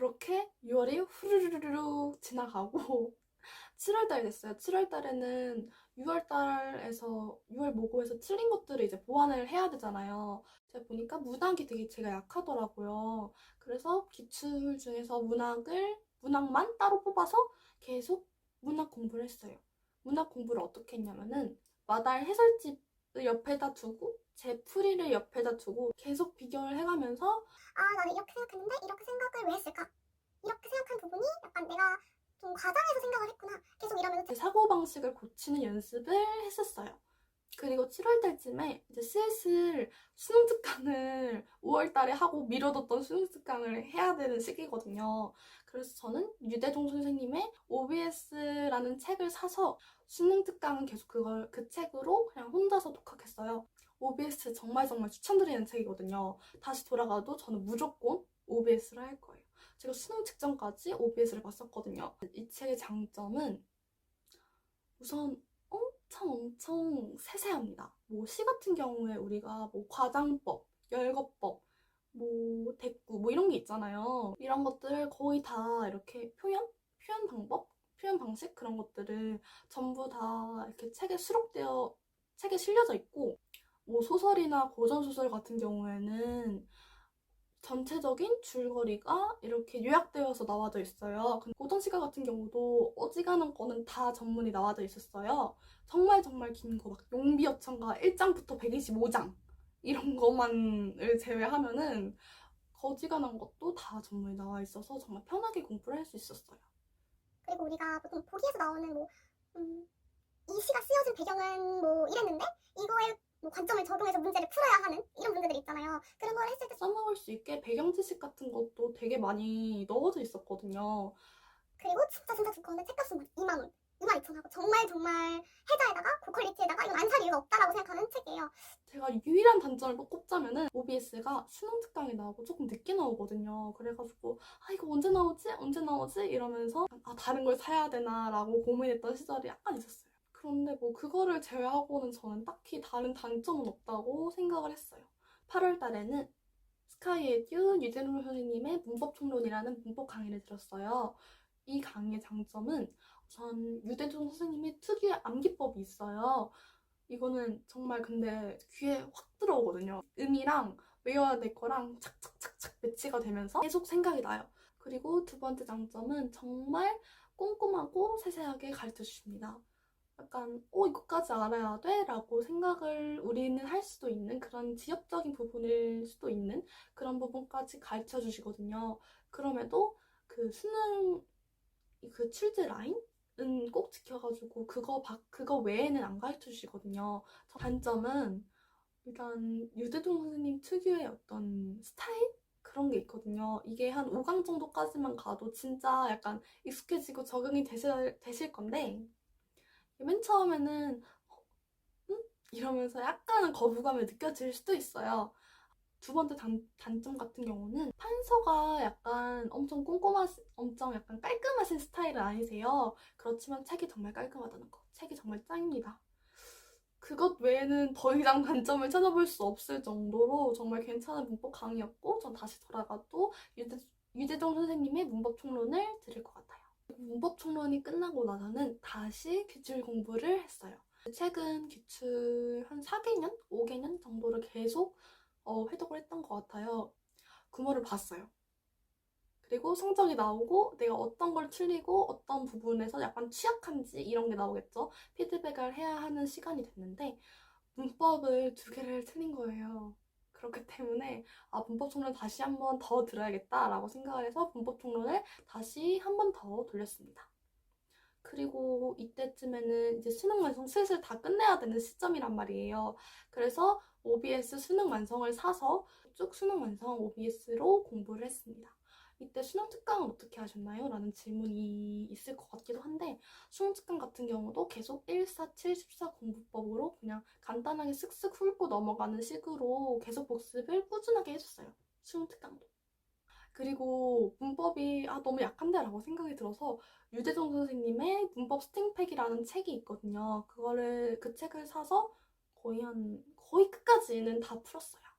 그렇게 6월이 후루루루루 지나가고 7월달 됐어요. 7월달에는 6월달에서 6월 모고에서 틀린 것들을 이제 보완을 해야 되잖아요. 제가 보니까 문학이 되게 제가 약하더라고요. 그래서 기출 중에서 문학을 문학만 따로 뽑아서 계속 문학 공부를 했어요. 문학 공부를 어떻게 했냐면은 마달 해설집을 옆에다 두고 제 풀이를 옆에다 두고 계속 비교를 해가면서 아 나는 이렇게 생각했는데 이렇게 생각을 왜 했을까? 이렇게 생각한 부분이 약간 내가 좀 과장해서 생각을 했구나. 계속 이러면서 제 사고방식을 고치는 연습을 했었어요. 그리고 7월달쯤에 이제 슬슬 수능 특강을 5월달에 하고 미뤄뒀던 수능 특강을 해야 되는 시기거든요. 그래서 저는 유대종 선생님의 OBS라는 책을 사서 수능 특강은 계속 그걸 그 책으로 그냥 혼자서 독학했어요. OBS 정말 정말 추천드리는 책이거든요. 다시 돌아가도 저는 무조건 OBS를 할 거예요. 제가 수능 직전까지 OBS를 봤었거든요. 이 책의 장점은 우선 엄청 엄청 세세합니다. 뭐 시 같은 경우에 우리가 뭐 과장법, 열거법, 뭐 대꾸 뭐 이런 게 있잖아요. 이런 것들을 거의 다 이렇게 표현, 표현 방법, 표현 방식 그런 것들을 전부 다 이렇게 책에 수록되어 책에 실려져 있고 뭐 소설이나 고전 소설 같은 경우에는 전체적인 줄거리가 이렇게 요약되어서 나와져 있어요. 근데 고전 시가 같은 경우도 어지간한 거는 다 전문이 나와져 있었어요. 정말 정말 긴 거 막 용비어천가 1장부터 125장 이런 것만을 제외하면은 거지간한 것도 다 전문이 나와 있어서 정말 편하게 공부를 할 수 있었어요. 그리고 우리가 보통 보기에서 나오는 뭐 음, 이 시가 쓰여진 배경은 뭐 이랬는데 이거에 뭐 관점을 적용해서 문제를 풀어야 하는 이런 문제들이 있잖아요. 그런 걸 했을 때 써먹을 수 있게 배경 지식 같은 것도 되게 많이 넣어져 있었거든요. 그리고 진짜 진짜 두꺼운데 책값은 막 2만 원, 2만 2천 하고 정말 정말 해자에다가 고퀄리티에다가 이건 안 살 이유가 없다라고 생각하는 책이에요. 제가 유일한 단점을 꼭 꼽자면은 OBS가 수능 특강이 나오고 조금 늦게 나오거든요. 그래가지고 아 이거 언제 나오지? 언제 나오지? 이러면서 아 다른 걸 사야 되나라고 고민했던 시절이 약간 있었어요. 그런데 뭐 그거를 제외하고는 저는 딱히 다른 단점은 없다고 생각을 했어요. 8월 달에는 스카이에듀 유재룡 선생님의 문법 총론이라는 문법 강의를 들었어요. 이 강의의 장점은 우선 유대종 선생님의 특유의 암기법이 있어요. 이거는 정말 근데 귀에 확 들어오거든요. 음이랑 외워야 될 거랑 착착착착 매치가 되면서 계속 생각이 나요. 그리고 두 번째 장점은 정말 꼼꼼하고 세세하게 가르쳐 주십니다. 약간 어 이것까지 알아야 돼? 라고 생각을 우리는 할 수도 있는 그런 지역적인 부분일 수도 있는 그런 부분까지 가르쳐 주시거든요. 그럼에도 그 수능 그 출제 라인은 꼭 지켜가지고 그거 밖 그거 외에는 안 가르쳐 주시거든요. 단점은 일단 유대종 선생님 특유의 어떤 스타일 그런 게 있거든요. 이게 한 5강 정도까지만 가도 진짜 약간 익숙해지고 적응이 되실, 되실 건데 맨 처음에는 어, 응? 이러면서 약간은 거부감을 느껴질 수도 있어요. 두 번째 단, 단점 같은 경우는 판서가 약간 엄청 꼼꼼하, 엄청 약간 깔끔하신 스타일은 아니세요. 그렇지만 책이 정말 깔끔하다는 거. 책이 정말 짱입니다. 그것 외에는 더 이상 단점을 찾아볼 수 없을 정도로 정말 괜찮은 문법 강의였고, 전 다시 돌아가도 유재, 유재종 선생님의 문법 총론을 들을 것 같아요. 문법 총론이 끝나고 나서는 다시 기출 공부를 했어요. 최근 기출 한 4개년? 5개년 정도를 계속 어, 회독을 했던 것 같아요. 구모를 봤어요. 그리고 성적이 나오고 내가 어떤 걸 틀리고 어떤 부분에서 약간 취약한지 이런 게 나오겠죠. 피드백을 해야 하는 시간이 됐는데 문법을 두 개를 틀린 거예요. 그렇기 때문에 아 문법 총론 다시 한 번 더 들어야겠다라고 생각을 해서 문법 총론을 다시 한 번 더 돌렸습니다. 그리고 이때쯤에는 이제 수능 완성 슬슬 다 끝내야 되는 시점이란 말이에요. 그래서 OBS 수능 완성을 사서 쭉 수능 완성 OBS로 공부를 했습니다. 이때 수능 특강은 어떻게 하셨나요? 라는 질문이 있을 것 같기도 한데 수능 특강 같은 경우도 계속 147, 14 공부법으로 그냥 간단하게 쓱쓱 훑고 넘어가는 식으로 계속 복습을 꾸준하게 해줬어요. 수능 특강도. 그리고 문법이 아, 너무 약한데 라고 생각이 들어서 유재종 선생님의 문법 스팅팩이라는 책이 있거든요. 그거를 그 책을 사서 거의 한 거의 끝까지는 다 풀었어요.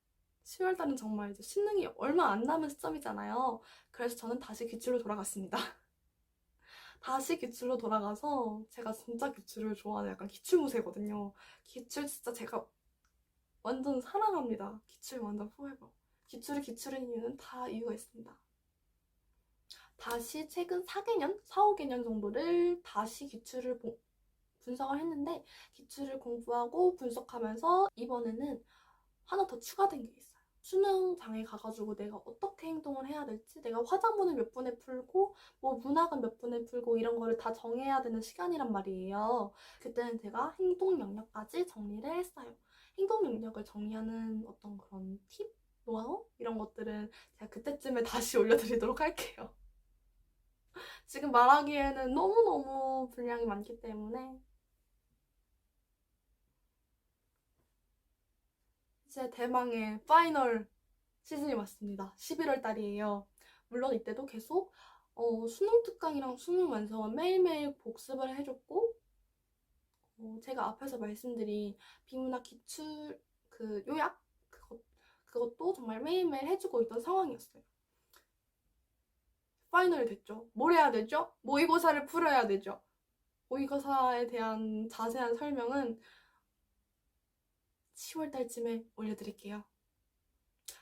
10월 달은 정말 이제 수능이 얼마 안 남은 시점이잖아요. 그래서 저는 다시 기출로 돌아갔습니다. 다시 기출로 돌아가서 제가 진짜 기출을 좋아하는 약간 기출무새거든요. 기출 진짜 제가 완전 사랑합니다. 기출 완전 포에버. 기출을 기출인 이유는 다 이유가 있습니다. 다시 최근 4개년, 4, 5개년 정도를 다시 기출을 보- 분석을 했는데 기출을 공부하고 분석하면서 이번에는 하나 더 추가된 게 있어요. 수능장에 가가지고 내가 어떻게 행동을 해야 될지, 내가 화장문을 몇 분에 풀고, 뭐 문학은 몇 분에 풀고 이런 거를 다 정해야 되는 시간이란 말이에요. 그때는 제가 행동 영역까지 정리를 했어요. 행동 영역을 정리하는 어떤 그런 팁, 노하우 이런 것들은 제가 그때쯤에 다시 올려드리도록 할게요. 지금 말하기에는 너무너무 분량이 많기 때문에 제 대망의 파이널 시즌이 왔습니다. 11월 달이에요. 물론 이때도 계속 어, 수능 특강이랑 수능 완성은 매일매일 복습을 해줬고 어, 제가 앞에서 말씀드린 비문학 기출 그 요약 그것, 그것도 정말 매일매일 해주고 있던 상황이었어요. 파이널이 됐죠. 뭘 해야 되죠? 모의고사를 풀어야 되죠. 모의고사에 대한 자세한 설명은 10월 달쯤에 올려드릴게요.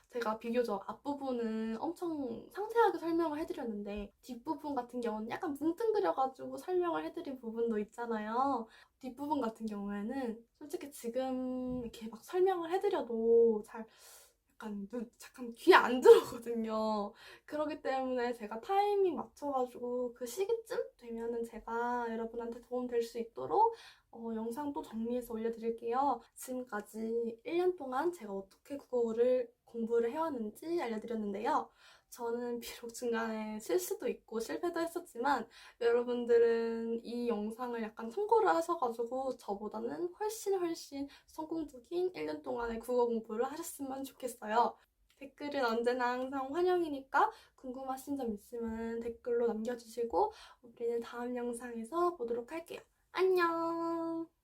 제가 비교적 앞부분은 엄청 상세하게 설명을 해드렸는데 뒷부분 같은 경우는 약간 뭉뚱그려가지고 설명을 해드린 부분도 있잖아요. 뒷부분 같은 경우에는 솔직히 지금 이렇게 막 설명을 해드려도 잘 약간 눈, 잠깐 귀에 안 들어오거든요. 그렇기 때문에 제가 타이밍 맞춰가지고 그 시기쯤 되면은 제가 여러분한테 도움 될 수 있도록 어, 영상도 정리해서 올려드릴게요. 지금까지 1년 동안 제가 어떻게 국어를 공부를 해왔는지 알려드렸는데요. 저는 비록 중간에 실수도 있고 실패도 했었지만 여러분들은 이 영상을 약간 참고를 하셔가지고 저보다는 훨씬 훨씬 성공적인 1년 동안의 국어 공부를 하셨으면 좋겠어요. 댓글은 언제나 항상 환영이니까 궁금하신 점 있으면 댓글로 남겨주시고 우리는 다음 영상에서 보도록 할게요. 안녕!